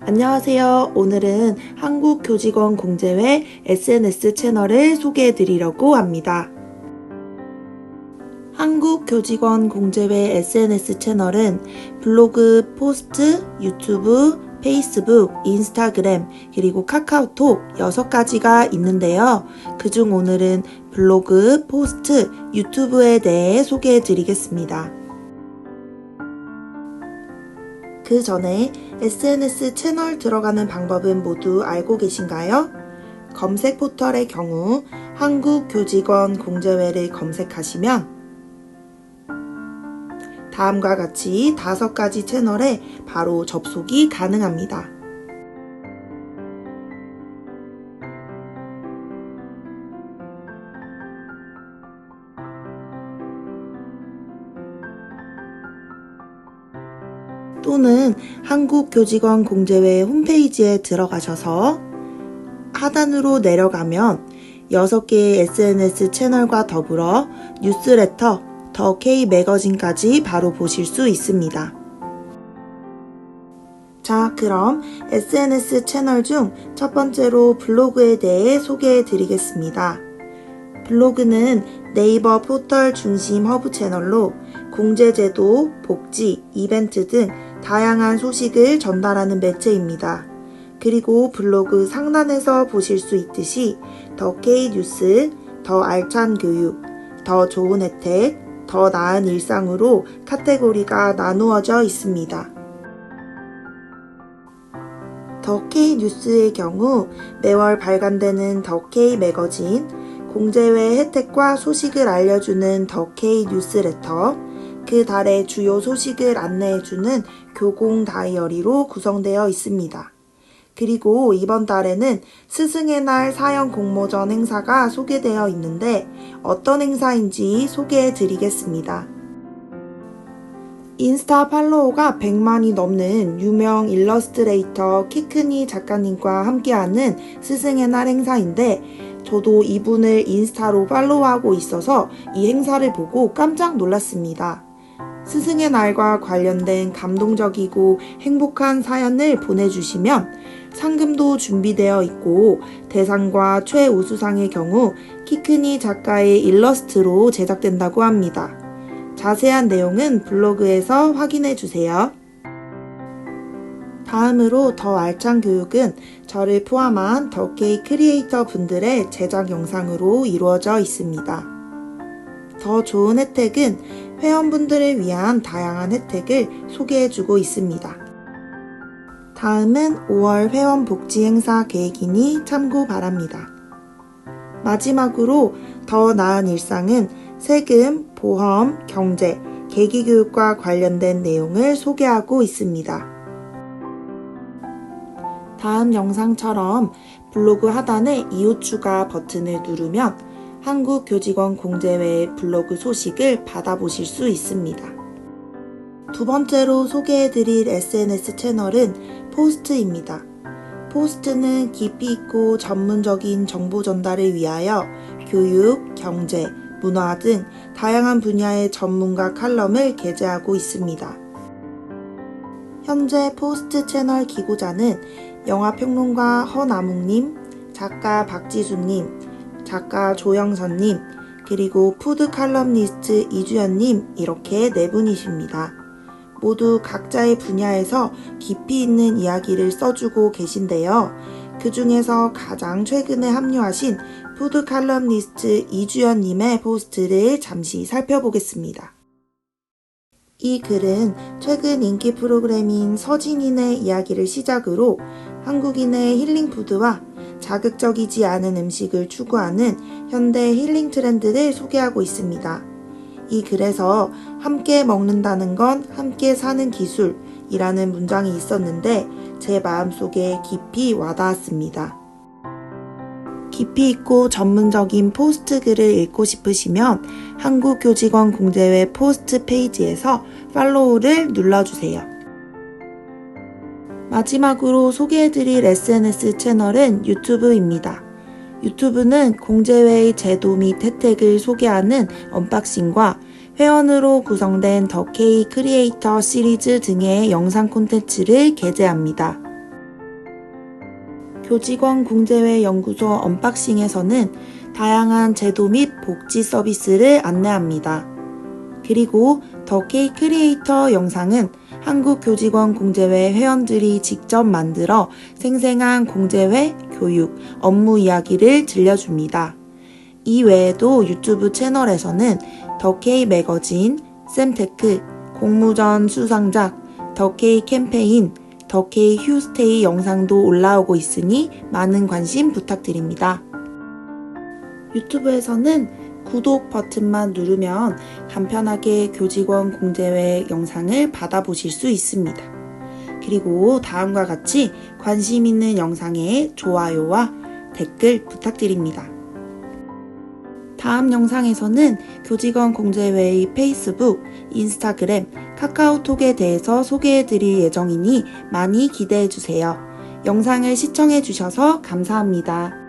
안녕하세요. 오늘은 한국교직원 공제회 SNS 채널을 소개해 드리려고 합니다. 한국교직원 공제회 SNS 채널은 블로그, 포스트, 유튜브, 페이스북, 인스타그램, 그리고 카카오톡 6가지가 있는데요. 그중 오늘은 블로그, 포스트, 유튜브에 대해 소개해 드리겠습니다. 그 전에 SNS 채널 들어가는 방법은 모두 알고 계신가요? 검색 포털의 경우 한국교직원 공제회를 검색하시면 다음과 같이 다섯 가지 채널에 바로 접속이 가능합니다. 또는 한국교직원 공제회 홈페이지에 들어가셔서 하단으로 내려가면 6개의 SNS 채널과 더불어 뉴스레터, 더 K 매거진까지 바로 보실 수 있습니다. 자, 그럼 SNS 채널 중 첫 번째로 블로그에 대해 소개해 드리겠습니다. 블로그는 네이버 포털 중심 허브 채널로 공제제도, 복지, 이벤트 등 다양한 소식을 전달하는 매체입니다. 그리고 블로그 상단에서 보실 수 있듯이 더 K 뉴스, 더 알찬 교육, 더 좋은 혜택, 더 나은 일상으로 카테고리가 나누어져 있습니다. 더 K 뉴스의 경우 매월 발간되는 더 K 매거진, 공제회 혜택과 소식을 알려주는 더 K 뉴스레터, 그 달의 주요 소식을 안내해주는 교공 다이어리로 구성되어 있습니다. 그리고 이번 달에는 스승의 날 사형 공모전 행사가 소개되어 있는데 어떤 행사인지 소개해 드리겠습니다. 인스타 팔로워가 100만이 넘는 유명 일러스트레이터 키크니 작가님과 함께하는 스승의 날 행사인데 저도 이분을 인스타로 팔로우하고 있어서 이 행사를 보고 깜짝 놀랐습니다. 스승의 날과 관련된 감동적이고 행복한 사연을 보내주시면 상금도 준비되어 있고 대상과 최우수상의 경우 키크니 작가의 일러스트로 제작된다고 합니다. 자세한 내용은 블로그에서 확인해 주세요. 다음으로 더 알찬 교육은 저를 포함한 더케이 크리에이터 분들의 제작 영상으로 이루어져 있습니다. 더 좋은 혜택은 회원분들을 위한 다양한 혜택을 소개해 주고 있습니다. 다음은 5월 회원 복지 행사 계획이니 참고 바랍니다. 마지막으로 더 나은 일상은 세금, 보험, 경제, 계기교육과 관련된 내용을 소개하고 있습니다. 다음 영상처럼 블로그 하단에 이웃 추가 버튼을 누르면 한국교직원 공제회의 블로그 소식을 받아보실 수 있습니다. 두 번째로 소개해드릴 SNS 채널은 포스트입니다. 포스트는 깊이 있고 전문적인 정보 전달을 위하여 교육, 경제, 문화 등 다양한 분야의 전문가 칼럼을 게재하고 있습니다. 현재 포스트 채널 기고자는 영화평론가 허나묵님, 작가 박지수님, 작가 조영선님, 그리고 푸드 칼럼니스트 이주연님 이렇게 네 분이십니다. 모두 각자의 분야에서 깊이 있는 이야기를 써주고 계신데요. 그 중에서 가장 최근에 합류하신 푸드 칼럼니스트 이주연님의 포스트를 잠시 살펴보겠습니다. 이 글은 최근 인기 프로그램인 서진인의 이야기를 시작으로 한국인의 힐링푸드와 자극적이지 않은 음식을 추구하는 현대 힐링 트렌드를 소개하고 있습니다. 이 글에서 함께 먹는다는 건 함께 사는 기술이라는 문장이 있었는데 제 마음속에 깊이 와닿았습니다. 깊이 있고 전문적인 포스트 글을 읽고 싶으시면 한국교직원 공제회 포스트 페이지에서 팔로우를 눌러주세요. 마지막으로 소개해드릴 SNS 채널은 유튜브입니다. 유튜브는 공제회의 제도 및 혜택을 소개하는 언박싱과 회원으로 구성된 더 K 크리에이터 시리즈 등의 영상 콘텐츠를 게재합니다. 교직원 공제회 연구소 언박싱에서는 다양한 제도 및 복지 서비스를 안내합니다. 그리고 더 K 크리에이터 영상은 한국 교직원 공제회 회원들이 직접 만들어 생생한 공제회, 교육, 업무 이야기를 들려줍니다. 이 외에도 유튜브 채널에서는 더 K 매거진, 샘테크, 공모전 수상작, 더 K 캠페인, 더 K 휴스테이 영상도 올라오고 있으니 많은 관심 부탁드립니다. 유튜브에서는 구독 버튼만 누르면 간편하게 교직원 공제회 영상을 받아보실 수 있습니다. 그리고 다음과 같이 관심 있는 영상에 좋아요와 댓글 부탁드립니다. 다음 영상에서는 교직원 공제회의 페이스북, 인스타그램, 카카오톡에 대해서 소개해 드릴 예정이니 많이 기대해 주세요. 영상을 시청해 주셔서 감사합니다.